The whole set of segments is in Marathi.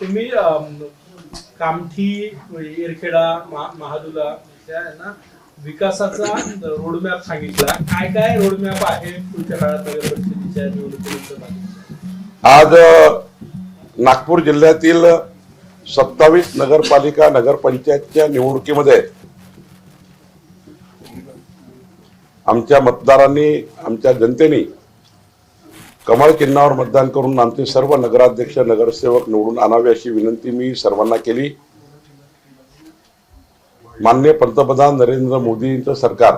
तुम्ही कामठी एरखेडा महादुला यांना विकासाचा रोडमॅप सांगितला. काय काय रोडमॅप आहे पुढच्या काळात नगर परिषदेच्या निवडणुकीनंतर आज नागपूर जिल्ह्यातील सत्तावीस नगरपालिका नगरपंचायतच्या निवडणुकीमध्ये आमच्या मतदारांनी आमच्या जनतेने कमळ चिन्हावर मतदान करून आमचे सर्व नगराध्यक्ष नगरसेवक निवडून आणावे अशी विनंती मी सर्वांना केली. माननीय पंतप्रधान नरेंद्र मोदींचं सरकार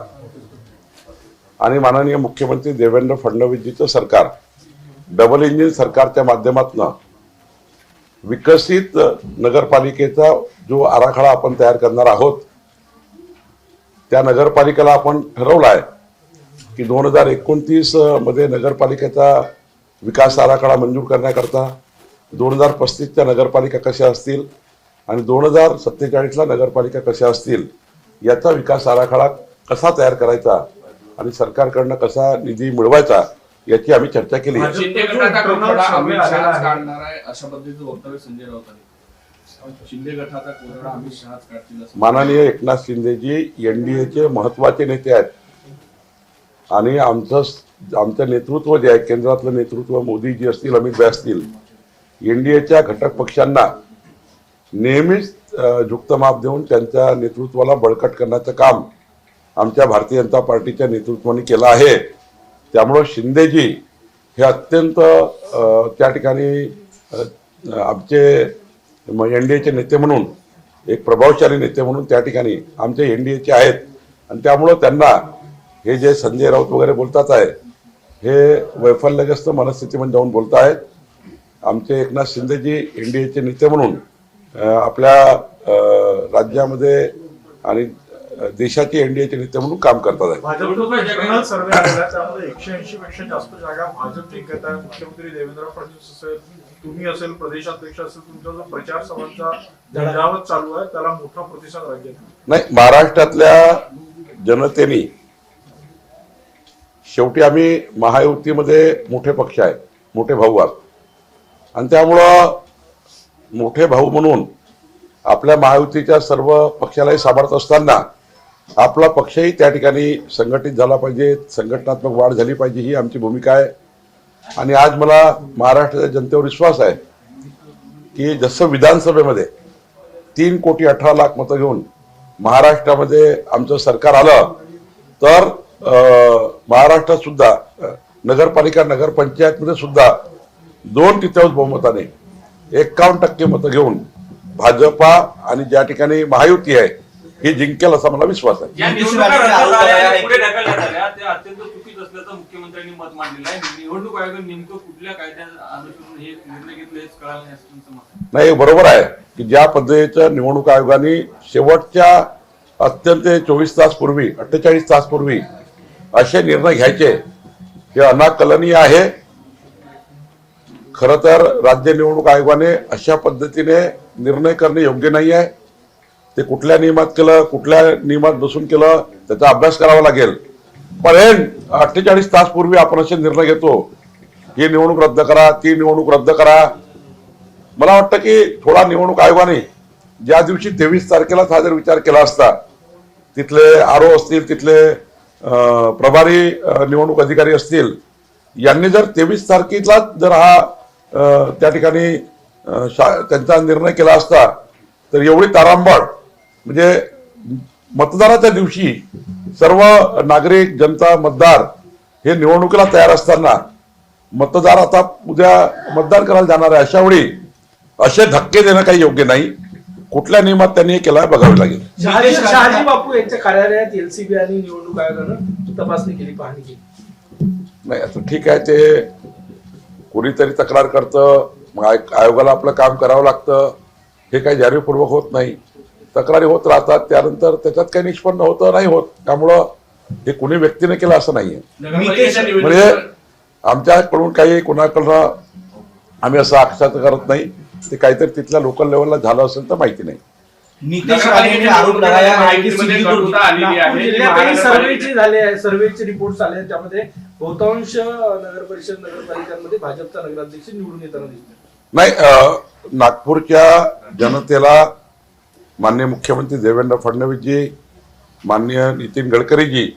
आणि माननीय मुख्यमंत्री देवेंद्र फडणवीसजीचं सरकार डबल इंजिन सरकारच्या माध्यमातून विकसित नगरपालिकेचा जो आराखडा आपण तयार करणार आहोत त्या नगरपालिकेला आपण ठरवला आहे की दोन हजार एकोणतीसमध्ये नगरपालिकेचा विकास आराखडा मंजूर करण्याकरता दोन हजार पस्तीसच्या नगरपालिका कशा असतील आणि दोन हजार सत्तेचाळीसला नगरपालिका कशा असतील याचा विकास आराखडा कसा तयार करायचा आणि सरकारकडनं कसा निधी मिळवायचा याची आम्ही चर्चा केली. माननीय एकनाथ शिंदेजी एनडीएचे महत्त्वाचे नेते आहेत. आणि आमचं आमचं नेतृत्व जे आहे केंद्रातलं नेतृत्व मोदीजी असतील अमित भाई असतील एनडीएच्या घटक पक्षांना नेहमीच अ, माप देऊन त्यांच्या नेतृत्वाला बळकट करण्याचं काम आमच्या भारतीय जनता पार्टीच्या नेतृत्वाने केलं आहे. त्यामुळं शिंदेजी हे अत्यंत त्या ठिकाणी आमचे एन डी एचे नेते म्हणून एक प्रभावशाली नेते म्हणून त्या ठिकाणी आमचे एन डी एचे आहेत. आणि त्यामुळं त्यांना हे जे संजय राऊत वगैरे बोलतात आहे हे वैफल्यग्रस्त मनस्थितीमध्ये जाऊन बोलत आहेत. आमचे एकनाथ शिंदेजी एन डी एचे नेते म्हणून आपल्या राज्यामध्ये आणि देशाचे एन डी एचे नेते म्हणून काम करतात आहे एकशे ऐंशी पेक्षा जास्त जागा भाजप जिंकत आहे. मुख्यमंत्री देवेंद्र फडणवीस असेल तुम्ही असेल प्रदेशाध्यक्ष असेल तुमचा जो प्रचार सभांचा झंझावत चालू आहे त्याला मोठा प्रतिसाद राज्यात नाही महाराष्ट्रातल्या जनतेने शेवटी आम्ही महायुतीमध्ये मोठे पक्ष आहेत मोठे भाऊ आहात. आणि त्यामुळं मोठे भाऊ म्हणून आपल्या महायुतीच्या सर्व पक्षालाही सांभाळत असताना आपला पक्षही त्या ठिकाणी संघटित झाला पाहिजे संघटनात्मक वाढ झाली पाहिजे ही आमची भूमिका आहे. आणि आज मला महाराष्ट्राच्या जनतेवर विश्वास आहे की जसं विधानसभेमध्ये तीन कोटी अठरा लाख मतं घेऊन महाराष्ट्रामध्ये आमचं सरकार आलं तर महाराष्ट्रात सुद्धा नगरपालिका नगरपंचायतमध्ये सुद्धा दोन तृतीयांश बहुमताने एकावन्न टक्के मतं घेऊन भाजपा आणि ज्या ठिकाणी महायुती आहे ही जिंकेल असा मला विश्वास आहे. हे नाही बरोबर आहे की ज्या पद्धतीचं निवडणूक आयोगाने शेवटच्या अत्यंत चोवीस तास पूर्वी अठ्ठेचाळीस तास पूर्वी असे निर्णय घ्यायचे. हे अनाकलनीय आहे. खरं तर राज्य निवडणूक आयोगाने अशा पद्धतीने निर्णय करणे योग्य नाही आहे ते कुठल्या नियमात केलं कुठल्या नियमात बसून केलं त्याचा अभ्यास करावा लागेल. पण हे अठ्ठेचाळीस तासपूर्वी आपण असे निर्णय घेतो. ही निवडणूक रद्द करा ती निवडणूक रद्द करा. मला वाटतं की थोडा निवडणूक आयोगाने ज्या दिवशी तेवीस तारखेलाच हा जर विचार केला असता तिथले आरो असतील तिथले प्रभारी निवडणूक अधिकारी असतील यांनी जर तेवीस तारखेलाच जर हा त्या ठिकाणी शा- त्यांचा निर्णय केला असता तर एवढी तारांबळ म्हणजे मतदानाच्या दिवशी सर्व नागरिक जनता मतदार हे निवडणुकीला तयार असताना मतदार आता उद्या मतदान करायला जाणार आहे अशा वेळी असे धक्के देणं काही योग्य नाही. कुठल्या नियमात त्यांनी हे केलं आहे बघावे लागेल. शहाजी बापू यांच्या कार्यालयात एलसीबी आणि निवडणूक आयोगानं तपासणी केली पाहणी केली. नाही आता ठीक आहे ते कोणीतरी तक्रार करतं मग आय- आयोगाला आपलं काम करावं लागतं. हे काही जाणीवपूर्वक होत नाही. तक्रारी होत राहतात त्यानंतर त्याच्यात काही निष्पन्न होतं नाही होत. त्यामुळं हे कुणी व्यक्तीने केलं असं नाहीये. म्हणजे आमच्याकडून काही कोणाकडनं आम्ही असं आक्षात करत नाही. ते काहीतरी तिथल्या लोकल लेवलला झालं असेल तर माहिती नाही. नितेश राणेंनी आरोप लगाया कि सिंधुदुर्ग जिल्ह्यातही सर्वेचे झाले आहे सर्वेचे रिपोर्ट आले आहेत. त्यामध्ये बहुतांश नगर परिषद नगरपालिकांमध्ये भाजपचा नगराध्यक्ष निवडून येताना दिसतो नाही नागपूरच्या जनतेला माननीय मुख्यमंत्री देवेंद्र फडणवीसजी माननीय नितीन गडकरीजी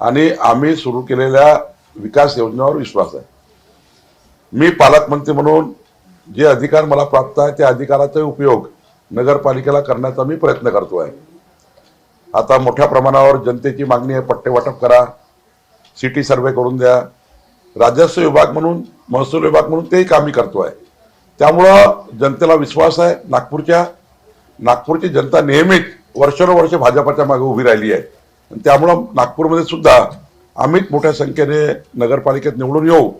आणि आम्ही सुरू केलेल्या विकास योजनेवर विश्वास आहे. मी पालकमंत्री म्हणून जे अधिकार मला प्राप्त आहे त्या अधिकाराचा उपयोग नगरपालिकेला करण्याचा मी प्रयत्न करतो आहे. आता मोठ्या प्रमाणावर जनतेची मागणी आहे पट्टे वाटप करा सिटी सर्वे करून द्या. राजस्व विभाग म्हणून महसूल विभाग म्हणून तेही काम मी आहे. त्यामुळं जनतेला विश्वास आहे नागपूरच्या नागपूरची जनता नेहमीच वर्षानुवर्ष भाजपाच्या मागे उभी राहिली आहे. आणि त्यामुळं नागपूरमध्ये सुद्धा आम्हीच मोठ्या संख्येने नगरपालिकेत निवडून येऊ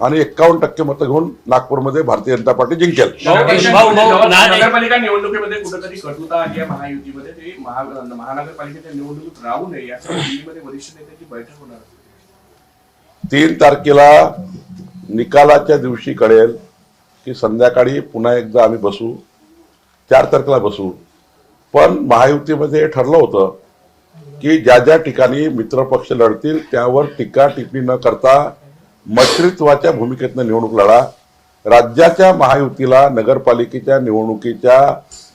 आणि एक्कावन्न टक्के मतं घेऊन नागपूरमध्ये भारतीय जनता पार्टी जिंकेल नगरपालिका निवडणुकीमध्ये कुठेतरी कटुता आली आहे महायुतीमध्ये ते महा- महानगरपालिकेच्या निवडणुकीत राहू नये यासाठी वरिष्ठ नेत्यांची बैठक होणार आहे. तीन तारखेला निकालाच्या दिवशी कळेल की संध्याकाळी पुन्हा एकदा आम्ही बसू चार तारखेला बसू पण महायुतीमध्ये ठरलं होतं की ज्या ज्या ठिकाणी मित्रपक्ष लढतील त्यावर टीका टिप्पणी न करता मैत्रित्वाच्या भूमिकेतनं निवडणूक लढा. राज्याच्या महायुतीला नगरपालिकेच्या निवडणुकीच्या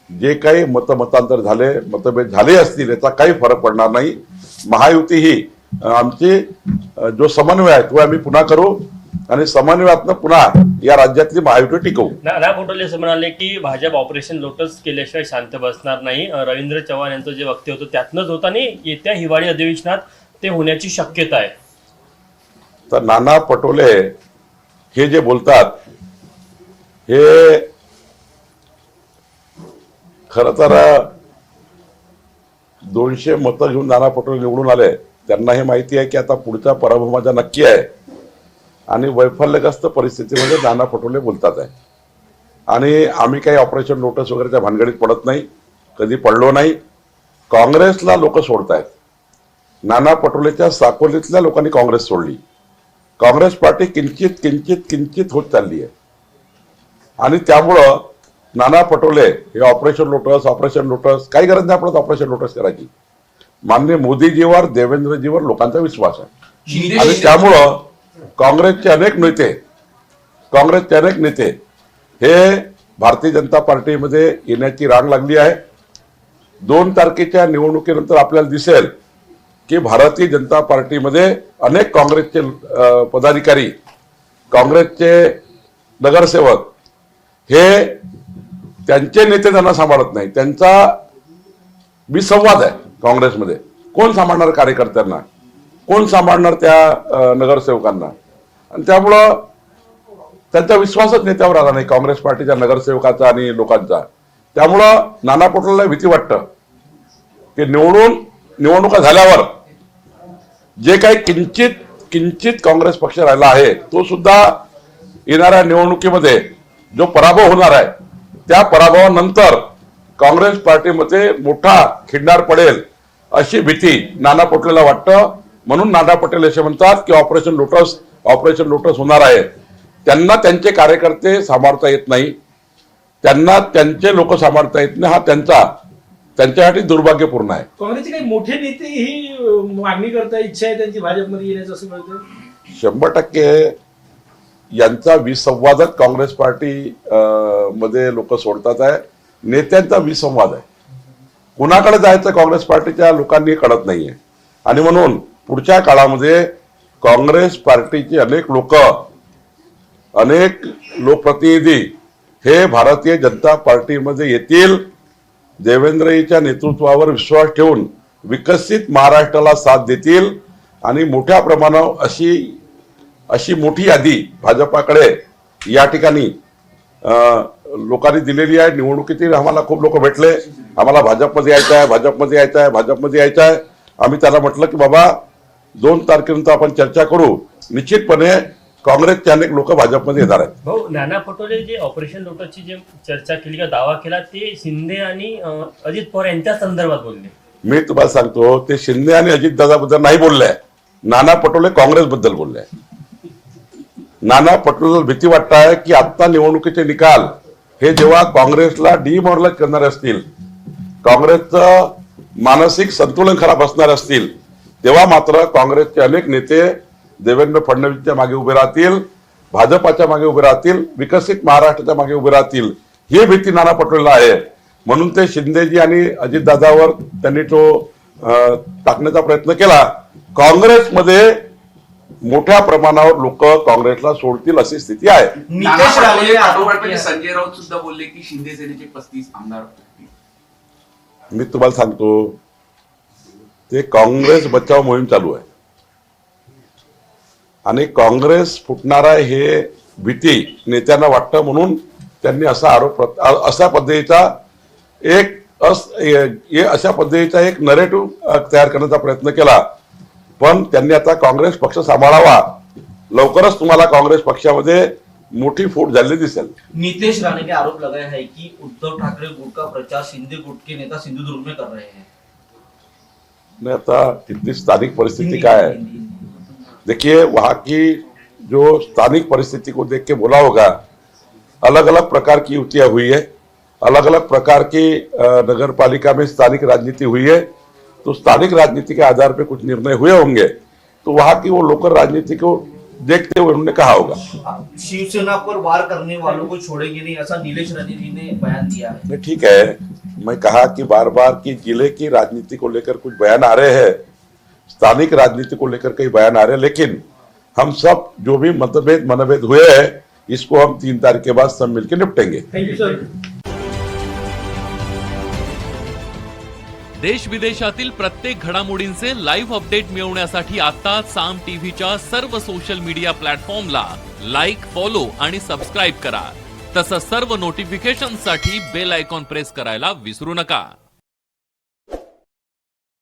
जे काही मतमतांतर झाले मतभेद झाले असतील याचा काही फरक पडणार नाही. महायुती ही आमची जो समन्वय आहे तो आम्ही पुन्हा करू आणि समन्वयातनं पुन्हा या राज्यातली महायुती टिकवू. नाना पटोले असं म्हणाले की भाजप ऑपरेशन लोटस केल्याशिवाय शांत बसणार नाही. रवींद्र चव्हाण यांचं जे वक्तव्य होतं त्यातनंच होतं आणि येत्या हिवाळी अधिवेशनात ते होण्याची शक्यता आहे. तर नाना पटोले हे जे बोलतात हे खर तर दोनशे मतं घेऊन नाना पटोले निवडून आले. त्यांना हे माहिती आहे की आता पुढचा पराभव माझा नक्की आहे. आणि वैफल्यग्रस्त परिस्थितीमध्ये म्हणजे नाना पटोले बोलतात आहे. आणि आम्ही काही ऑपरेशन लोटस वगैरेच्या भानगडीत पडत नाही कधी पडलो नाही. काँग्रेसला लोक सोडतायत. नाना पटोलेच्या साकोलीतल्या लोकांनी काँग्रेस सोडली. काँग्रेस पार्टी किंचित किंचित किंचित होत चालली आहे. आणि त्यामुळं नाना पटोले हे ऑपरेशन लोटस ऑपरेशन लोटस काही गरज नाही आपल्याला ऑपरेशन लोटस करायची. माननीय मोदीजीवर देवेंद्रजीवर लोकांचा विश्वास आहे. आणि त्यामुळं काँग्रेसचे अनेक नेते काँग्रेसचे अनेक नेते हे भारतीय जनता पार्टीमध्ये येण्याची रांग लागली आहे. दोन तारखेच्या निवडणुकीनंतर आपल्याला दिसेल की भारतीय जनता पार्टीमध्ये अनेक काँग्रेसचे पदाधिकारी काँग्रेसचे नगरसेवक हे त्यांचे नेते त्यांना सांभाळत नाही. त्यांचा विसंवाद आहे काँग्रेसमध्ये. कोण सांभाळणार कार्यकर्त्यांना? कोण सांभाळणार त्या नगरसेवकांना? आणि त्यामुळं त्यांचा विश्वासच नेत्यावर आला नाही. काँग्रेस पार्टीच्या नगरसेवकाचा आणि लोकांचा. त्यामुळं नाना पटोलेला भीती वाटतं की निवडून निवडणुका झाल्यावर जे काही किंचित किंचित काँग्रेस पक्ष राहिला आहे तो सुद्धा येणाऱ्या निवडणुकीमध्ये जो पराभव होणार आहे त्या पराभवानंतर काँग्रेस पार्टीमध्ये मोठा खिंडार पडेल अशी भीती नाना पटोलेला वाटतं. म्हणून नाना पटेल असे म्हणतात की ऑपरेशन लोटस ऑपरेशन लोटस होणार आहे. त्यांना त्यांचे कार्यकर्ते सांभाळता येत नाही. त्यांना त्यांचे लोक सांभाळता येत नाही. हा त्यांचा त्यांच्यासाठी दुर्भाग्यपूर्ण आहे. काँग्रेसचे काही मोठे नेते ही मागणी करता इच्छा आहे त्यांची भाजपमध्ये येण्याचं असं कळतं शंभर टक्के यांचा विसंवादच काँग्रेस पार्टी अं, मध्ये लोक सोडतात आहे. नेत्यांचा विसंवाद आहे. कुणाकडे जायचं काँग्रेस पार्टीच्या लोकांनी कळत नाहीये. आणि म्हणून पुढच्या काळामध्ये काँग्रेस पार्टीचे अनेक लोक अनेक लोकप्रतिनिधी हे भारतीय जनता पार्टीमध्ये येतील. देवेंद्रजीच्या नेतृत्वावर विश्वास ठेवून विकसित महाराष्ट्राला साथ देतील. आणि मोठ्या प्रमाणावर अशी अशी मोठी यादी भाजपाकडे या ठिकाणी लोकांनी दिलेली आहे. निवडणुकीतील आम्हाला खूप लोक भेटले. आम्हाला भाजपमध्ये यायचं आहे भाजपमध्ये यायचं आहे भाजपमध्ये यायचं आहे. आम्ही त्याला म्हटलं की बाबा दोन तारखेनंतर आपण चर्चा करू. निश्चितपणे काँग्रेसचे अनेक लोक भाजपमध्ये येणार आहेत. भाऊ नाना पटोले जे ऑपरेशन लोटसची जे चर्चा केली किंवा दावा केला ते शिंदे आणि अं, अजित पवार यांच्या संदर्भात बोलले. मी तुम्हाला सांगतो ते शिंदे आणि अजितदादाबद्दल नाही बोलले. नाना पटोले काँग्रेसबद्दल बोलले. नाना पटोले भीती वाटत आहे की आत्ता निवडणुकीचे निकाल हे जेव्हा काँग्रेसला डिमॉरलाइज करणारे असतील काँग्रेसचं मानसिक संतुलन खराब असणार असतील तेव्हा मात्र काँग्रेसचे अनेक नेते देवेंद्र फडणवीसच्या मागे उभे राहतील भाजपाच्या मागे उभे राहतील विकसित महाराष्ट्राच्या मागे उभे राहतील ही भीती नाना पटोलेला आहे. म्हणून ते शिंदेजी आणि अजितदादावर त्यांनी तो टाकण्याचा प्रयत्न केला. काँग्रेसमध्ये मोठ्या प्रमाणावर लोक काँग्रेसला सोडतील अशी स्थिती आहे. संजय राऊत सुद्धा बोलले की शिंदे सेनेचे पस्तीस आमदार. मी तुम्हाला सांगतो ते काँग्रेस बचाव मोहीम चालू आहे. आणि काँग्रेस फुटणार आहे हे भीती नेत्यांना वाटतं म्हणून त्यांनी असा आरोप अशा पद्धतीचा एक अस अशा पद्धतीचा एक नरेटिव्ह तयार करण्याचा प्रयत्न केला. पण त्यांनी आता काँग्रेस पक्ष सांभाळावा. लवकरच तुम्हाला काँग्रेस पक्षामध्ये मोठी फूट झालेली दिसेल. नीतीश राणे आरोप लगाया है कि उद्धव ठाकरे गुट का प्रचार शिंदे गुट के नेता सिंधुदुर्ग में कर रहे हैं? आणि आता तिथली स्थानिक परिस्थिती काय आहे? देखिए वहाँ की जो स्थानिक परिस्थिति को देख के बोला होगा अलग अलग प्रकार की युतियाँ हुई है अलग अलग प्रकार की नगर पालिका में स्थानिक राजनीति हुई है तो स्थानिक राजनीति के आधार पर कुछ निर्णय हुए होंगे तो वहाँ की वो लोकल राजनीति को देखते हुए उन्होंने कहा होगा। शिवसेना पर वार करने वालों को छोड़ेंगे नहीं ऐसा नीलेश राणे जी ने बयान दिया है। ठीक है मैं कहा कि बार बार कि ज़िले की राजनीति को लेकर कुछ बयान आ रहे हैं स्थानिक राजनीति को लेकर कई बयान आ रहे हैं लेकिन हम सब जो भी मतभेद मनभेद हुए हैं इसको हम तीन तारीख के बाद सब मिलकर निपटेंगे। देश विदेशातील प्रत्येक घडामोडींचे लाईव्ह अपडेट मिळवण्यासाठी आता साम टीव्हीच्या सर्व सोशल मीडिया प्लॅटफॉर्मला लाईक फॉलो आणि सबस्क्राईब करा. तसंच सर्व नोटिफिकेशनसाठी बेल आयकॉन प्रेस करायला विसरू नका.